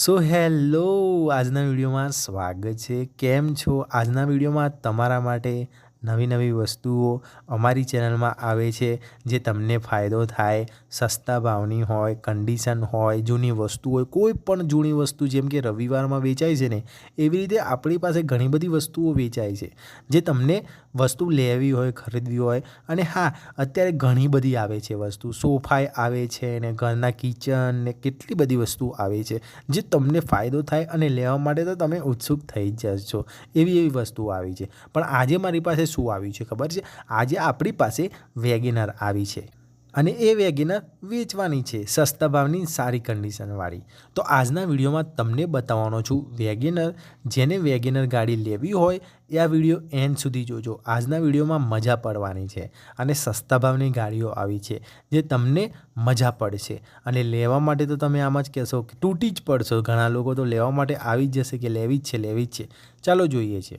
So hello આજના વિડીયોમાં સ્વાગત છે. કેમ છો? આજના વિડીયોમાં તમારા માટે નવી નવી વસ્તુઓ અમારી ચેનલમાં આવે છે, જે તમને ફાયદો થાય, સસ્તા ભાવની હોય કન્ડિશન હોય, જૂની વસ્તુ હોય, કોઈ પણ જૂની વસ્તુ જેમ કે રવિવારમાં વેચાય છે ને, એવી રીતે આપણી પાસે ઘણી બધી વસ્તુઓ વેચાય છે, જે તમને વસ્તુ લેવી હોય, ખરીદવી હોય, અને હા, અત્યારે ઘણી બધી આવે છે વસ્તુ. સોફાએ આવે છે ને, ઘરના કિચન ને કેટલી બધી વસ્તુ આવે છે, જે તમને ફાયદો થાય અને લેવા માટે તો તમે ઉત્સુક થઈ જશો, એવી એવી વસ્તુઓ આવી છે. પણ આજે મારી પાસે શું આવ્યું છે ખબર છે? આજે આપણી પાસે વેગેનર આવી છે અને એ વેગેનર વેચવાની છે સસ્તા ભાવની સારી કન્ડિશનવાળી તો આજના વિડીયોમાં તમને બતાવવાનો છું વેગેનર જેને વેગેનર ગાડી લેવી હોય એ આ વીડિયો એન્ડ સુધી જોજો. આજના વિડીયોમાં મજા પડવાની છે અને સસ્તા ભાવની ગાડીઓ આવી છે જે તમને મજા પડશે. અને લેવા માટે તો તમે આમ જ કહેશો કે તૂટી જ પડશો. ઘણા લોકો તો લેવા માટે આવી જ જશે કે લેવી જ છે, લેવી જ છે. ચાલો જોઈએ છે.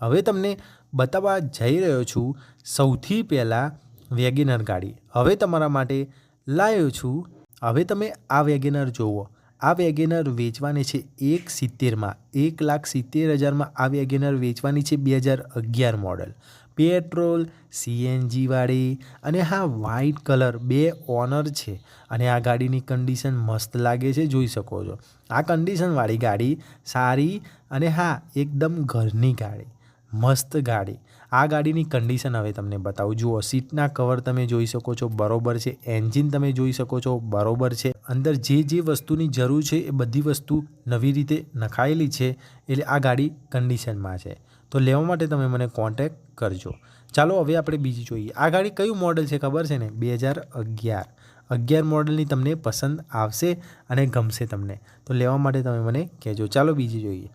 હવે તમને બતાવવા જઈ રહ્યો છું સૌથી પહેલાં વેગેનર ગાડી. હવે તમારા માટે લાવ્યો છું. હવે તમે આ વેગેનર જુઓ આ વેગેનર વેચવાની છે એક સિત્તેરમાં. એક લાખ સિત્તેર હજારમાં આ વેગેનર વેચવાની છે બે હજાર અગિયાર મોડલ. પેટ્રોલ સીએનજીવાળી અને હા વ્હાઇટ કલર. બે ઓનર છે અને આ ગાડીની કન્ડિશન મસ્ત લાગે છે, જોઈ શકો છો. આ કન્ડિશનવાળી ગાડી સારી અને હા, એકદમ ઘરની ગાડી. મસ્ત ગાડી. આ ગાડીની કન્ડિશન હવે તમને બતાવું. જુઓ સીટના કવર તમે જોઈ શકો છો, બરોબર છે. એન્જિન તમે જોઈ શકો છો, બરોબર છે. અંદર જે જે વસ્તુની જરૂર છે, એ બધી વસ્તુ નવી રીતે નખાયેલી છે, એટલે આ ગાડી કન્ડિશનમાં છે. તો લેવા માટે તમે મને કોન્ટેક કરજો. ચાલો, હવે આપણે બીજી જોઈએ. આ ગાડી કયું મોડલ છે ખબર છે ને? બે હજાર અગિયાર. અગિયાર મોડલની તમને પસંદ આવશે અને ગમશે તમને. તો લેવા માટે તમે મને કહેજો. ચાલો, બીજી જોઈએ.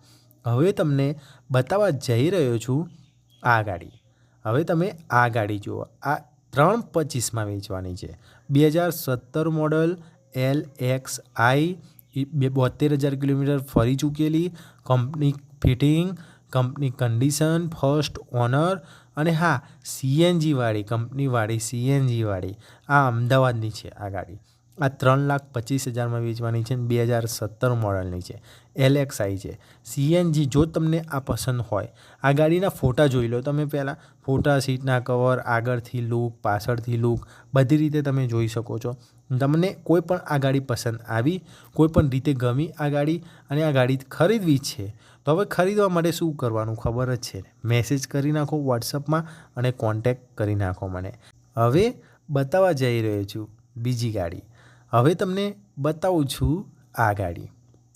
હવે તમને બતાવવા જઈ રહ્યો છું આ ગાડી. હવે તમે આ ગાડી જુઓ. આ ત્રણ પચીસમાં વેચવાની છે. બે હજાર સત્તર મોડલ એલ એક્સ આઈ બે બોતેર હજાર કિલોમીટર ફરી ચૂકેલી, company fitting, company condition, first owner અને હા સીએનજીવાળી કંપનીવાળી સીએનજીવાળી આ અમદાવાદની છે આ ગાડી. આ ત્રણ લાખ પચીસ હજારમાં વેચવાની છે બે હજાર સત્તર મોડલની છે. એલએક્સઆઈ છે. સીએનજી જો તમને આ પસંદ હોય, આ ગાડીના ફોટા જોઈ લો તમે પહેલાં. ફોટા, સીટના કવર, આગળથી લુક, પાછળથી લુક, બધી રીતે તમે જોઈ શકો છો. તમને કોઈ પણ આ ગાડી પસંદ આવી, કોઈ પણ રીતે ગમી આ ગાડી અને આ ગાડી ખરીદવી છે, તો હવે ખરીદવા માટે શું કરવાનું ખબર જ છે મેસેજ કરી નાખો વોટ્સઅપમાં અને કોન્ટેક કરી નાખો મને. હવે બતાવવા જઈ રહ્યો છું બીજી ગાડી. હવે તમને બતાવું છું આ ગાડી.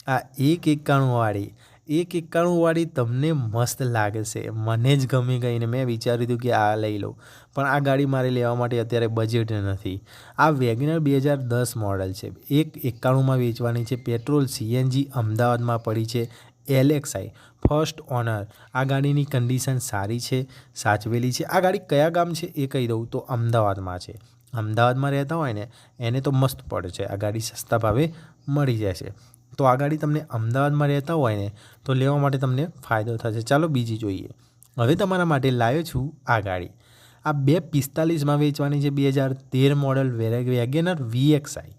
આ એક એકાણુંવાળી એક એકાણુંવાળી તમને મસ્ત લાગશે મને જ ગમી ગઈ ને મેં વિચાર્યું હતું કે આ લઈ લઉં. પણ આ ગાડી મારે લેવા માટે અત્યારે બજેટ નથી. આ વેગનર બે હજાર દસ મોડલ છે. એક એકાણુંમાં વેચવાની છે. પેટ્રોલ સીએનજી અમદાવાદમાં પડી છે. એલએક્સઆઈ ફર્સ્ટ ઓનર આ ગાડીની કન્ડિશન સારી છે, સાચવેલી છે. આ ગાડી કયા ગામ છે એ કહી દઉં તો અમદાવાદમાં છે. અમદાવાદમાં રહેતા હોય ને, એને તો મસ્ત પડે છે. આ ગાડી સસ્તા ભાવે મળી જાય છે. તો આ ગાડી તમને અમદાવાદમાં રહેતા હોય ને, તો લેવા માટે તમને ફાયદો થશે. ચાલો બીજી જોઈએ. હવે તમારા માટે લાવ્યો છું આ ગાડી. આ બે પિસ્તાલીસમાં વેચવાની છે, બે હજાર તેર મોડલ વેગેનર વીએક્સઆઈ.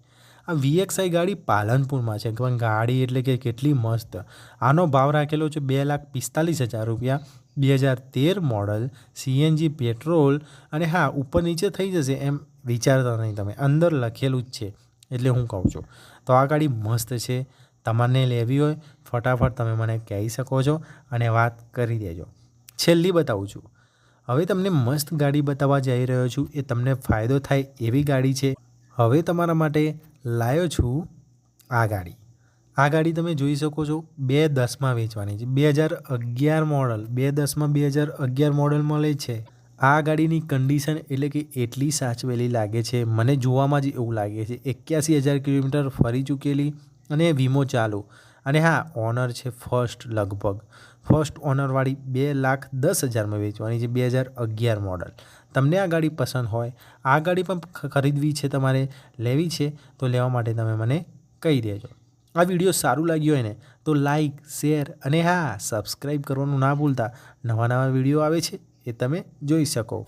આ વીએક્સઆઈ ગાડી પાલનપુરમાં છે. પણ ગાડી એટલે કે કેટલી મસ્ત. આનો ભાવ રાખેલો છે બે લાખ પિસ્તાલીસ હજાર રૂપિયા. બે હજાર તેર મોડલ, સીએનજી, પેટ્રોલ અને હા, ઉપર નીચે થઈ જશે એમ વિચારતા નહીં તમે. અંદર લખેલું જ છે, એટલે હું કહું છું. તો આ ગાડી મસ્ત છે. તમારે લેવી હોય, ફટાફટ તમે મને કહી શકો છો અને વાત કરી દેજો. છેલ્લી બતાવું છું. હવે તમને મસ્ત ગાડી બતાવવા જઈ રહ્યો છું. એ તમને ફાયદો થાય એવી ગાડી છે. હવે તમારા માટે લાવ્યો છું આ ગાડી. આ ગાડી તમે જોઈ શકો છો, બે દસમાં વેચવાની છે. બે હજાર અગિયાર મોડલ બે દસમાં બે હજાર અગિયાર મોડલ મળે છે. આ ગાડીની કન્ડિશન એટલે કે એટલી સાચવેલી લાગે છે. મને જોવામાં જ એવું લાગે છે. એક્યાસી હજાર કિલોમીટર ફરી ચૂકેલી અને વીમો ચાલુ. અને હા ઓનર છે ફર્સ્ટ લગભગ. ફર્સ્ટ ઓનરવાળી બે લાખ દસ હજારમાં વેચવાની છે, બે હજાર અગિયાર મોડલ તમને આ ગાડી પસંદ હોય, આ ગાડી પણ ખરીદવી છે તમારે, લેવી છે, તો લેવા માટે તમે મને કહી દેજો. આ વીડિયો સારું લાગ્યું હોય ને, તો લાઈક શેર અને હા સબસ્ક્રાઈબ કરવાનું ના ભૂલતા. નવા નવા વીડિયો આવે છે એ તમે જોઈ શકો.